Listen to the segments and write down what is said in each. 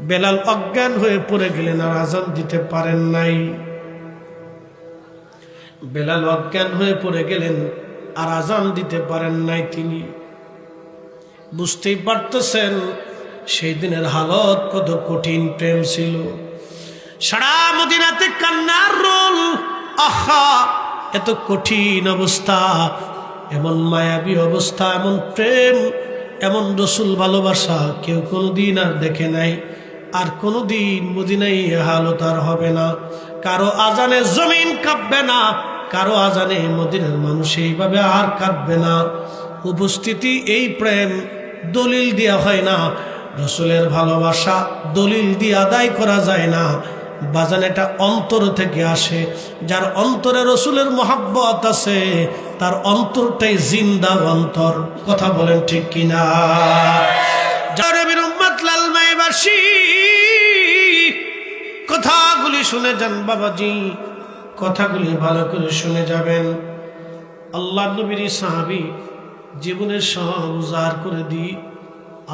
বেলাল অজ্ঞান হয়ে পড়ে গেলেন আর আজান দিতে পারেন নাই। বেলাল অজ্ঞান হয়ে পড়ে গেলেন আর আজান দিতে পারেন নাই তিনি। বুঝতেই পারতেছেন, সেই দিনের হালত কত কঠিন প্রেম ছিল। সারা মদিনাতে কান্নার রোল, আহা, এত কঠিন অবস্থা, এমন মায়াবী অবস্থা, এমন প্রেম, এমন রসুল ভালোবাসা কেউ কোনোদিন আর দেখে নাই। আর কোনোদিন মদিনায় এ হালত আর হবে না। কারও আজানে জমিন কাঁপবে না, কারও আজানে মদিনার মানুষ এইভাবে আর কাঁপবে না। উপস্থিতি এই প্রেম দলিল দেওয়া হয় না, রসুলের ভালোবাসা দলিল দিয়ে আদায় করা যায় না। বাজান এটা অন্তর থেকে আসে, যার অন্তরে রসুলের মহাব্বত আছে, তার অন্তরটাই জিন্দা অন্তর। কথা বলেন ঠিক কিনা? জরবির লালমাইবাসী কথাগুলি শুনে যান বাবাজি, কথাগুলি ভালো করে শুনে যাবেন। আল্লাহ নবীর সাহাবি জীবনের সব উজাড় করে দিই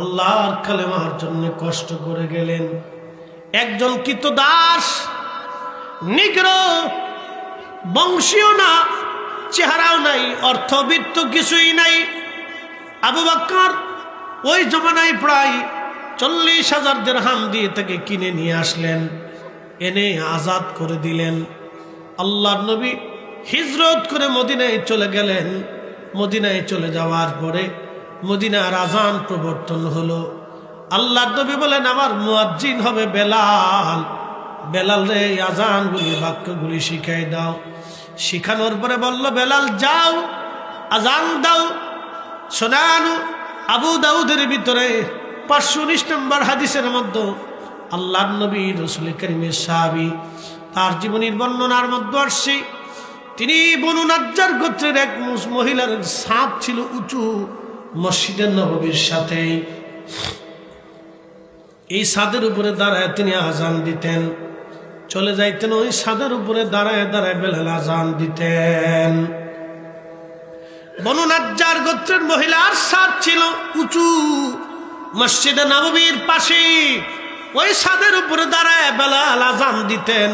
আল্লাহর কালেমার জন্য কষ্ট করে গেলেন। একজন কিত দাস, নিগ্র, বংশীয় না, চেহারাও নাই, অর্থবিত্ত কিছুই নাই। আবু বাক্কর ওই জমানায় প্রায় চল্লিশ হাজার দেড়হাম দিয়ে তাকে কিনে নিয়ে আসলেন। এনে আজাদ করে দিলেন। আল্লাহ নবী হিজরত করে মদিনায় চলে গেলেন। মদিনায় চলে যাওয়ার পরে মদিনার আজান প্রবর্তন হলো। আল্লাহ নবী বলেন, আমার মুয়াজ্জিন হবে বেলাল। বেলাল রে, এই আজানগুলি, বাক্যগুলি শিখাই দাও। শিখানোর পরে বলল, বেলাল, যাও, আজান দাও। শোনানু আবু দাউদের ভিতরে পাঁচশো উনিশ নম্বর হাদিসের মধ্যে আল্লাহ নবী রসুল করিমের সাহাবি তার জীবনীর বর্ণনার মধ্যে আসছি, তিনি বনু নাজ্জার গোত্রের এক মহিলার সাপ ছিল উঁচু মসজিদের নববীর সাথে। এই সাদের উপরে দাঁড়ায় তিনি আজান দিতেন। চলে যাইতেন ওই সাদের উপরে দাঁড়ায় দাঁড়ায় বেলাল আজান দিতেন। বনু নাজ্জার গোত্রের মহিলার সাদ ছিল উঁচু মসজিদে নববীর পাশে ওই সাদের উপরে দাঁড়ায় বেলাল আজান দিতেন।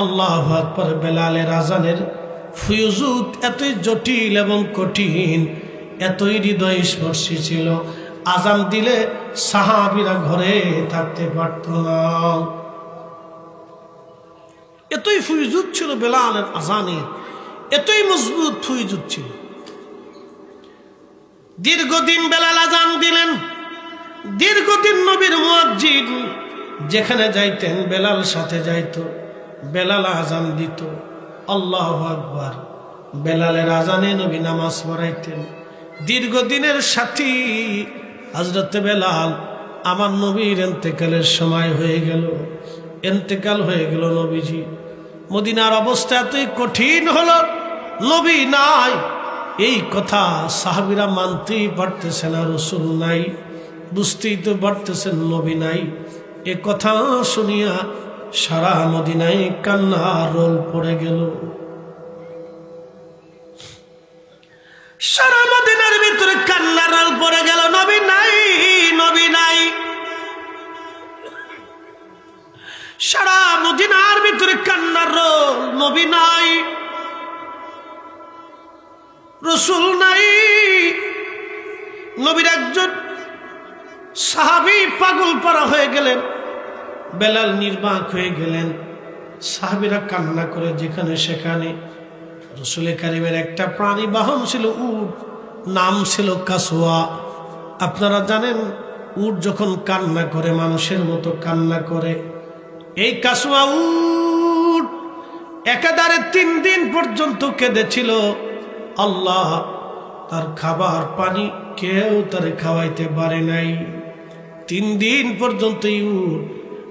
আল্লাহ আকবর বেলালের আজানের ফুয়ুজুত এতই জটিল এবং কঠিন, এতই হৃদয় স্পর্শী ছিল আজান দিলে সাহাবিরা ঘরে থাকতে পারত না। এতই ফুয়ুজুত ছিল বেলালের আজানে এতই মজবুত ফুয়ুজুত ছিল। দীর্ঘদিন বেলাল আজান দিলেন দীর্ঘদিন নবীর মুয়াজ্জিন, যেখানে যাইতেন, বেলাল সাথে যাইতো, বেলাল আজান দিত। আল্লাহ আকবার। বেলালের আজানে নবী নামাজ পড়াইতেন। দীর্ঘদিনের সাথী হজরত বেলাল, আমার নবীর এন্তেকালের সময় হয়ে গেল। এন্তেকাল হয়ে গেল নবীজি। মদিনার অবস্থা এতই কঠিন হল, নবী নাই। এই কথা সাহাবিরা মানতেই পারতেছে না, রসুল নাই। বুঝতেই তো পারতেছেন নবী নাই। এ কথা শুনিয়া সারা মদিনায় কান্না রোল পড়ে গেল। সারা মদিনার ভিতরে কান্না রোল পড়ে গেল। নবী নাই নবী নাই। সারা মদিনার ভিতরে কান্নার রোল, নবী নাই। রসুল নাই। নবীর একজন সাহাবি পাগল পারা হয়ে গেলেন, বেলাল নির্বাক হয়ে গেলেন। সাহাবিরা কান্না করে যেখানে সেখানে। রসুল কারিমের একটা প্রাণী বাহন ছিল উট, নাম ছিল কাসুয়া। আপনারা জানেন, উট যখন কান্না করে, মানুষের মতো কান্না করে। এই কাসুয়া উট একাধারে তিন দিন পর্যন্ত কেঁদেছিল। আল্লাহ তার খাবার পানি কেউ তারে খাওয়াইতে পারে নাই। তিন দিন পর্যন্ত উট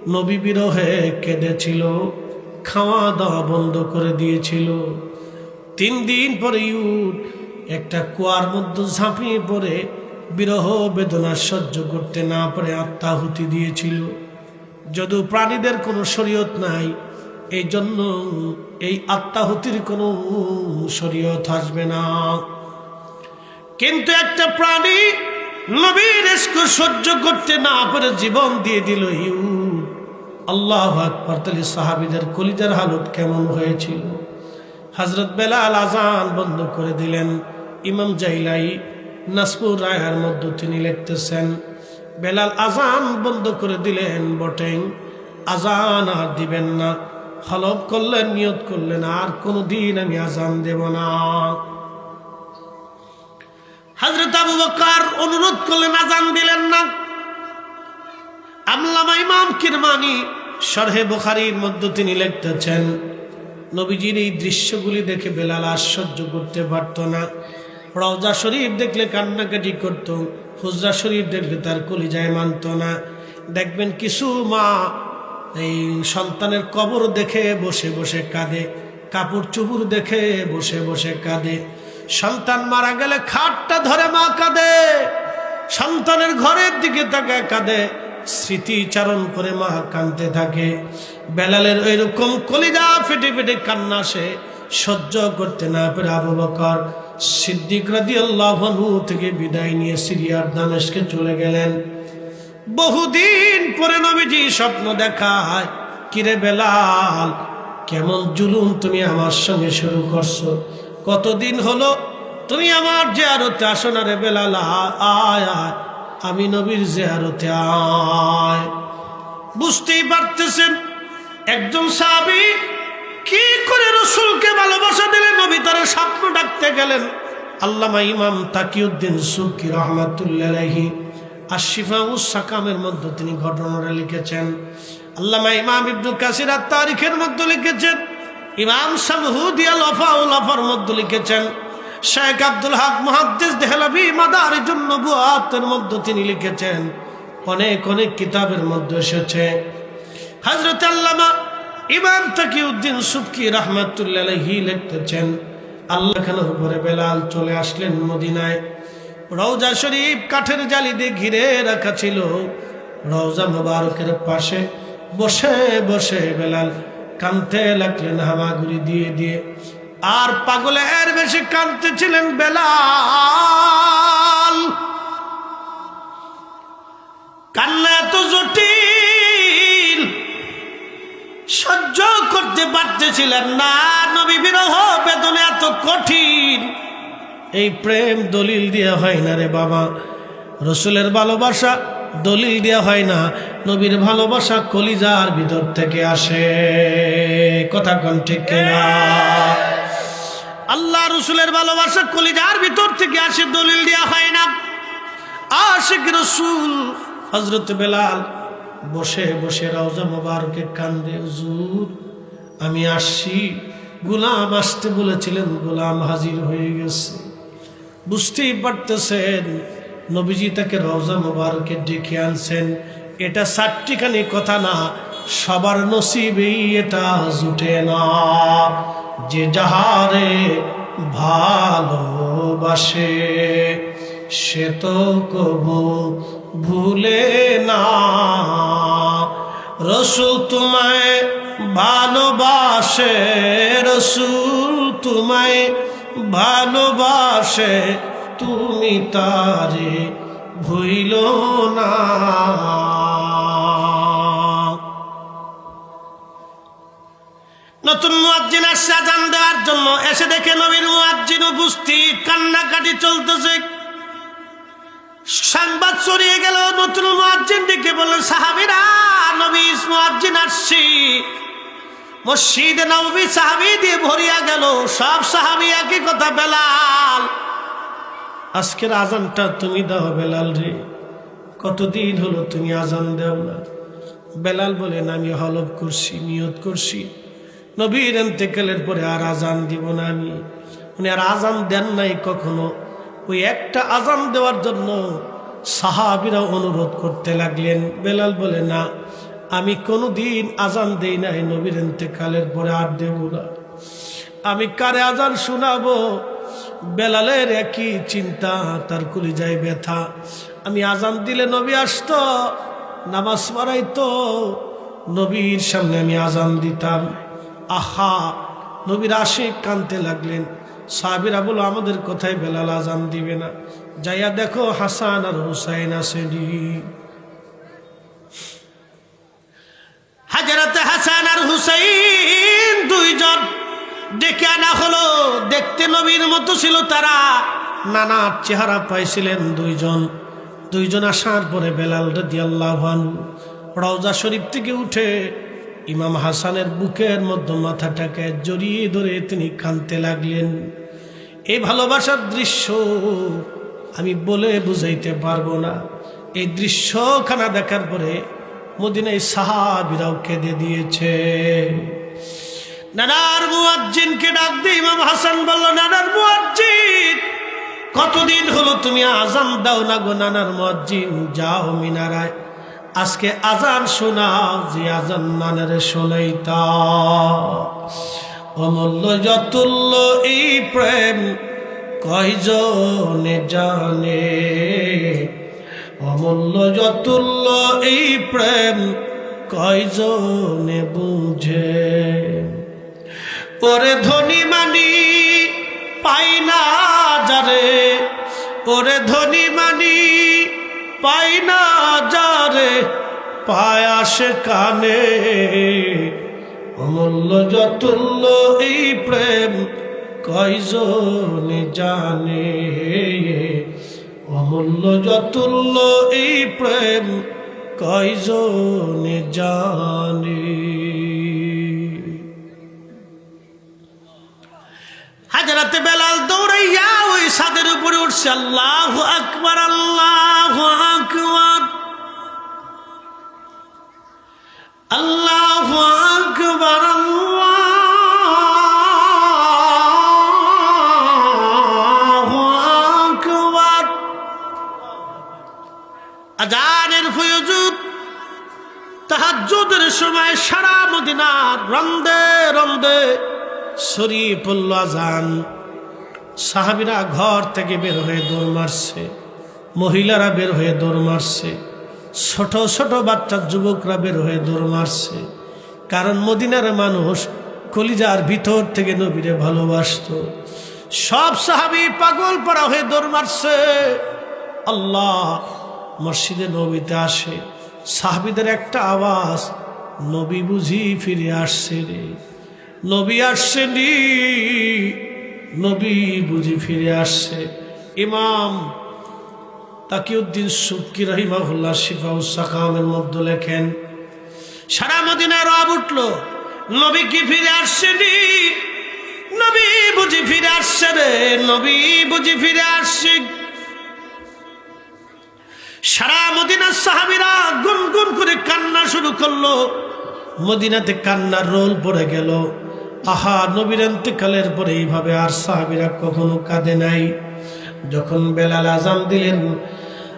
নবী বিরহে কেঁদেছিল, খাওয়া দাওয়া বন্ধ করে দিয়েছিল। তিন দিন পরে ইউট একটা কুয়ার মধ্যে ঝাঁপিয়ে পড়ে, বিরহ বেদনা সহ্য করতে না পারে আত্মাহুতি দিয়েছিল। যদিও প্রাণীদের কোনো শরীয়ত নাই এই জন্য এই আত্মাহুতির কোনো শরীয়ত আসবে না। কিন্তু একটা প্রাণী নবীর সহ্য করতে না পারে জীবন দিয়ে দিল ইউদ আল্লাহ আকবর সাহাবিদের কলিজার হালত কেমন হয়েছিল? হজরত বেলাল আজান বন্ধ করে দিলেন। ইমাম জাইলাই নাসপুর রায়ের মধ্যে তিনি লিখতেছেন, বেলাল আজান বন্ধ করে দিলেন বটেন আজান আর দিবেন না। হলফ করলেন, নিয়ত করলেন, আর কোনো দিন আমি আজান দেব না। হজরত আবু বকর অনুরোধ করলেন, আজান দিলেন না। আমলামা ইমাম কিরমানি সরহে বুখারীর মধ্যে তিনি লিখতেছেন, নবীজির এই দৃশ্যগুলি দেখে বেলাল আশ্চর্য করতে পারত না। রওজা শরীফ দেখলে কান্নাকাটি করত, হুজরা শরীফ দেখলে তার কলিজায় মানত না। দেখবেন কিছু মা এই সন্তানের কবর দেখে বসে বসে কাঁদে, কাপড় চুপুর দেখে বসে বসে কাঁদে। সন্তান মারা গেলে খাটটা ধরে মা কাঁদে। সন্তানের ঘরের দিকে তাকে কাঁদে। স্মৃতিচারণ করে মা কাঁদতে থাকে। বেলালের ওইরকম কলিজা ফেটে ফেটে কান্না সে সহ্য করতে না পেরে আবু বকর সিদ্দিক রাদি আল্লাহ থেকে বিদায় নিয়ে সিরিয়ার দামেশকে চলে গেলেন। বহুদিন পরে নবীজি স্বপ্ন দেখায়, কিরে বেলাল, কেমন জুলুম তুমি আমার সঙ্গে শুরু করছ? কতদিন হলো? তুমি আমার জেয়ারতে আসো না রে বেলাল, আয় আয় আমি নবীর জেয়ারতে, আয়। বুঝতেই পারতেছেন, একজন সাহাবি কি করে রসুলকে ভালোবাসা দিলে নবী তারা স্বপ্ন ডাকতে গেলেন? আল্লামা ইমাম তাকিউদ্দিন সুকি রহমাতুল্লাহি আশিফা সাকামের মধ্যে তিনি ঘটনাটা লিখেছেন। আল্লামা ইমাম ইবনুল কাসির আর তারিখের মধ্যে লিখেছেন ইমাম সামহুদিয়া লফা ও লফার মধ্যে লিখেছেন, শেখ আব্দুল হক মহাদ্দেশ দেহলাবি মাদার জন্য বুয়াতের মধ্যে তিনি লিখেছেন, অনেক অনেক কিতাবের মধ্যে এসেছে। হজরত আল্লামা ইমাম তাকিউদ্দিন সুবকি রহমাতুল্লাহি লিখতেছেন, আল্লাহ খানের উপরে বেলাল চলে আসলেন মদিনায়। রওজা শরীফ কাঠের জালি দিয়ে ঘিরে রাখা ছিল, রওজা মোবারকের পাশে। বসে বসে বেলাল কানতে লাগলেন, হামাগুড়ি দিয়ে দিয়ে। আর পাগলের বেশি কানতে ছিলেন বেলাল। কান্না এত জটিল, সহ্য করতে পারতেছিলেন না। নবী বিরহ বেদনে এত কঠিন। এই প্রেম দলিল দিয়ে হয় না রে বাবা। রসুলের ভালোবাসা দলিল দেওয়া হয় না। নবীর ভালোবাসা কলিজার ভিতর থেকে আসে। কথা কোন ঠিক আল্লাহ রসুলের ভালোবাসা কলিজার ভিতর থেকে আসে, দলিল দেওয়া হয় না। আশেক রসুল হজরত বেলাল বসে বসে রওজা মোবারকে কান্দে, হুজুর, আমি আসছি। গোলাম আসতে বলেছিলেন, গোলাম হাজির হয়ে গেছে। বুঝতেই পারতেছেন নবীজি তাকে রওজা মোবারকে ডেকে আনছেন। এটা চারটিখানি কথা না, সবার নসিবেই এটা জুটে না। যে যাহারে ভালোবাসে, সে তো কবু ভুলে না। রসুল তোমায় ভালোবাসে, রসুল তোমায় ভালোবাসে তুমি তারে ভুইল না। নতুন মুয়াজ্জিন আসছে আজান দেওয়ার জন্য। এসে দেখে নবীর মুয়াজ্জিন উপস্থিত। কান্নাকাটি চলতেছে। সংবাদ ছড়িয়ে গেল। নতুন মুয়াজ্জিন ডেকে বললেন সাহাবিরা, নবী মুয়াজ্জিন আসছি। মসজিদে নবী সাহাবি দিয়ে ভরিয়া গেল। সব সাহাবি একই কথা, বেলাল। আজকের আজানটা তুমি দাও বেলাল রে। কতদিন হলো তুমি আজান দেও না। বেলাল বলেন, আমি হলফ করছি, নিয়ত করছি। নবীর এন্তেকালের পরে আর আজান দিব না আমি। উনি আর আজান দেন নাই কখনো। ওই একটা আজান দেওয়ার জন্য সাহাবিরা অনুরোধ করতে লাগলেন। বেলাল বলে, না, আমি কোনো দিন আজান দেই নাই, নবীর এন্তেকালের পরে আর দেব না। আমি কারে আজান শোনাবো? বেলালের একই চিন্তা, তার যায় ব্যথা। আমি আজান দিলে নবী আসতো, নামাজ পড়াইতো, নবীর সামনে আমি আজান দিতাম। আহা, নবীর আসে কানতে লাগলেন। সাহাবিরা বলো আমাদের কোথায় বেলাল আজান দিবে না। যাইয়া দেখো হাসান আর হুসাইন আসেনি। হাজারাতে হাসান আর হুসাইন দুইজন ডেকে আনা হলো। দেখতে মতো ছিল তারা। নানা চেহারা পাইছিলেন দুইজন। দুইজন আসার পরে বেলাল রদি রওজা শরীফ থেকে উঠে ইমাম হাসানের বুকের মধ্যে মাথাটাকে জড়িয়ে ধরে তিনি কানতে লাগলেন। এই ভালোবাসার দৃশ্য আমি বলে বুঝাইতে পারব না। এই দৃশ্যখানা দেখার পরে মদিনায় সাহাবিরাও কেঁদে দিয়েছে। নানার মুয়াজ্জিনকে ডাক দিয়ে ইমাম হাসান বলল, নানার মুয়াজ্জিন, কতদিন হলো তুমি আজান দাও না গো নানার মুয়াজ্জিন? যাও মিনারায়। আজকে আজান শোনাও, যে আজান নানার শোনাইতা অমূল্য যতুল্য এই প্রেম কয়জনে জানে? অমূল্য যতুল্য এই প্রেম কয়জনে বুঝে? ওরে ধনী মানি পাই না যারে। ওরে ধনী মানি পাই না যারে। পায় আসে কানে। অমূল্য যতুল্য এই প্রেম কয়জন জানে অমূল্য যতুল্য এই প্রেম কয়জনে জানে। হাজারাতে বেলাল দৌড়াইয়া ওই সাদের উপরে উঠছে আল্লাহ আকবার। আল্লাহ আকবার আল্লাহ আকবার। আজানের ফয়জুদ তাহাজ্জুদের সময় সারা মদিনার রন্দে রন্দে পড়ল আজান। সাহাবিরা ঘর থেকে বের হয়ে দৌড় মারছে। মহিলারা বের হয়ে দৌড় মারছে। ছোট ছোট বাচ্চা যুবকরা বের হয়ে দৌড় মারছে। কারণ মদিনার মানুষ কলিজার ভিতর থেকে নবীরে ভালোবাসত। সব সাহাবি পাগল পড়া হয়ে দৌড় মারছে। আল্লাহ মসজিদে নবীতে আসে। সাহাবিদের একটা আওয়াজ, নবী বুঝি ফিরে আসছে রে। নবী আসছেনি নবী বুঝি ফিরে আসছে ইমাম তাকিউদ্দিন সুবকি রহিমাহুল্লাহ শিফাউসাকামের মধ্যে লেখেন, সারা মদিনায় রব উঠল, নবী কি ফিরে আসছেনি নবী বুঝি ফিরে আসছে রে, নবী বুঝি ফিরে আসছে সারা মদিনার সাহাবিরা গুনগুন করে কান্না শুরু করল, মদিনাতে কান্নার রোল পড়ে গেল। আহা, নবীর কালের পরে এইভাবে আর সাহাবিরা কখনো কাঁদে নাই। যখন বেলাল আজান দিলেন,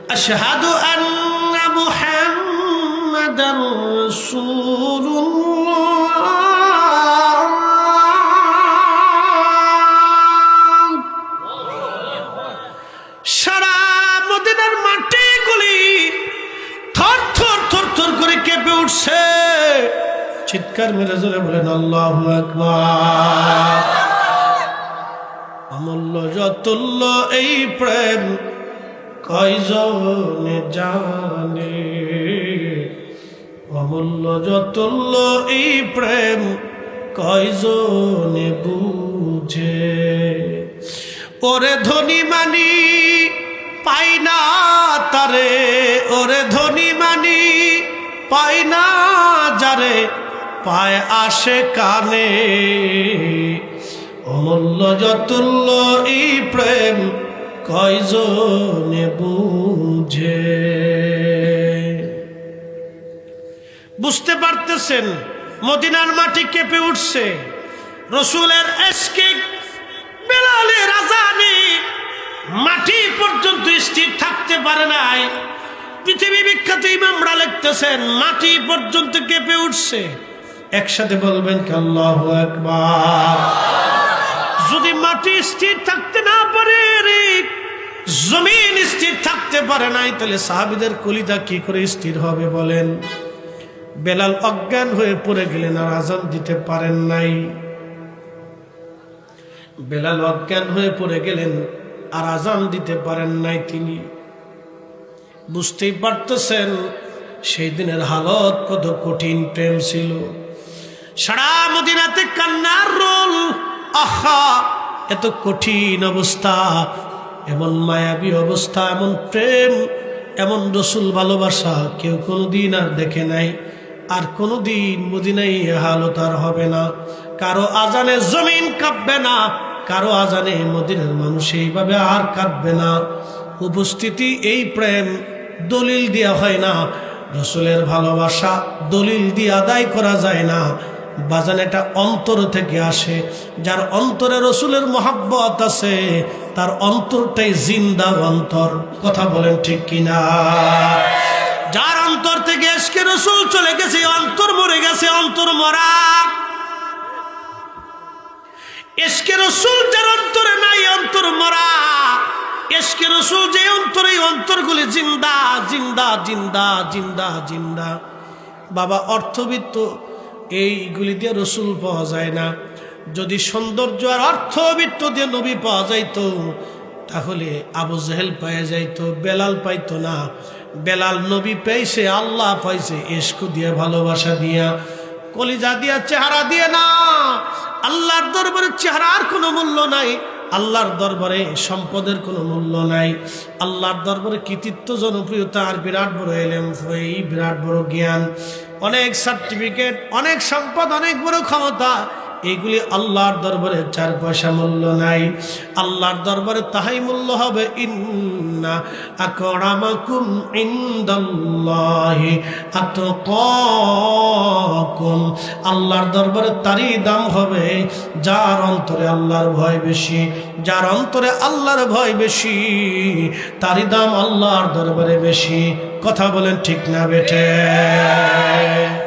আশহাদু আন্না মুহাম্মাদার রাসূলুল্লাহ। চিৎকার মেরে জোরে বলেন, আল্লাহ আকবার। অমূল্য যতুল্য এই প্রেম কয়জনে জানে? অমূল্য যতুল্য এই প্রেম কয়জনে বুঝে? ওরে ধনী মানি পাই না তারে, ওরে ধনী মানি পাই না যারে। পায় আসে কানে। অমূল্য যতুল্য এই প্রেম কয়জনে বুঝে? বুঝতে পারতেছেন, মদিনার মাটি কেঁপে উঠছে। রসুলের এসকে বেলালের আজানি মাটি পর্যন্ত স্থির থাকতে পারে নাই। পৃথিবী বিখ্যাত ইমামরা লিখতেছেন, মাটি পর্যন্ত কেঁপে উঠছে। একসাথে বলবেন একবার যদি মাটি স্থির থাকতে না পারে রে, জমিন স্থির থাকতে পারে নাই, তাহলে সাহাবিদের কলিদা কি করে স্থির হবে বলেন? বেলাল অজ্ঞান হয়ে পড়ে গেলেন আর আজান দিতে পারেন নাই। বেলাল অজ্ঞান হয়ে পড়ে গেলেন আর আজান দিতে পারেন নাই তিনি। বুঝতেই পারতেছেন, সেই দিনের হালত কত কঠিন প্রেম ছিল। সারা মদিনাতে কান্নার রোল। আহা, এত কঠিন অবস্থা। এমন মায়াবী অবস্থা, এমন প্রেম, এমন রসুল ভালোবাসা কেউ কোনোদিন আর দেখে নাই। আর কোনোদিন মদিনাই এ হালত আর হবে না। কারও আজানে জমিন কাঁপবে না, কারও আজানে মদিনার মানুষ এইভাবে আর কাঁপবে না। উপস্থিতি এই প্রেম, দলিল দেওয়া হয় না। রসুলের ভালোবাসা দলিল দিয়ে আদায় করা যায় না। বাজান এটা অন্তর থেকে আসে, যার অন্তরে রসুলের মহাব্বত আছে, তার অন্তরটাই জিন্দা অন্তর। কথা বলেন ঠিক কিনা? যার অন্তর থেকে এসকে রসুল চলে গেছে, অন্তর মরে গেছে, অন্তর মরা। এসকে রসুল যার অন্তরে নাই, অন্তর মরা। এসকে রসুল যে অন্তরে অন্তরগুলি জিন্দা জিন্দা জিন্দা জিন্দা জিন্দা। বাবা, অর্থবিত্ত এইগুলি দিয়ে রসুল পাওয়া যায় না। যদি সৌন্দর্য আর অর্থবিত্ত দিয়ে নবী পাওয়া যাইতো, তাহলে আবু জেহেল পাওয়া যাইতো, বেলাল পাইতো না। বেলাল নবী পেয়েছে আল্লাহ পাইছে এসকু দিয়ে, ভালোবাসা দিয়া। কলিজা দিয়া, চেহারা দিয়ে না। আল্লাহর দরবারে চেহারার কোনো মূল্য নাই। আল্লাহর দরবারে সম্পদের কোনো মূল্য নাই। আল্লাহর দরবারে কৃতিত্ব, জনপ্রিয়তা আর বিরাট বড় এলেম। এই বিরাট বড় জ্ঞান। অনেক সার্টিফিকেট অনেক সম্পদ, অনেক বড় ক্ষমতা। এগুলি আল্লাহর দরবারে চার পয়সা মূল্য নাই। আল্লাহর দরবারে তাহাই মূল্য হবে। ইন্না আকরামাকুম ইনদাল্লাহি আতকাকুম। আল্লাহর দরবারে তারই দাম হবে যার অন্তরে আল্লাহর ভয় বেশি, যার অন্তরে আল্লাহর ভয় বেশি, তারই দাম আল্লাহর দরবারে বেশি। কথা বলেন ঠিক না বেঠে।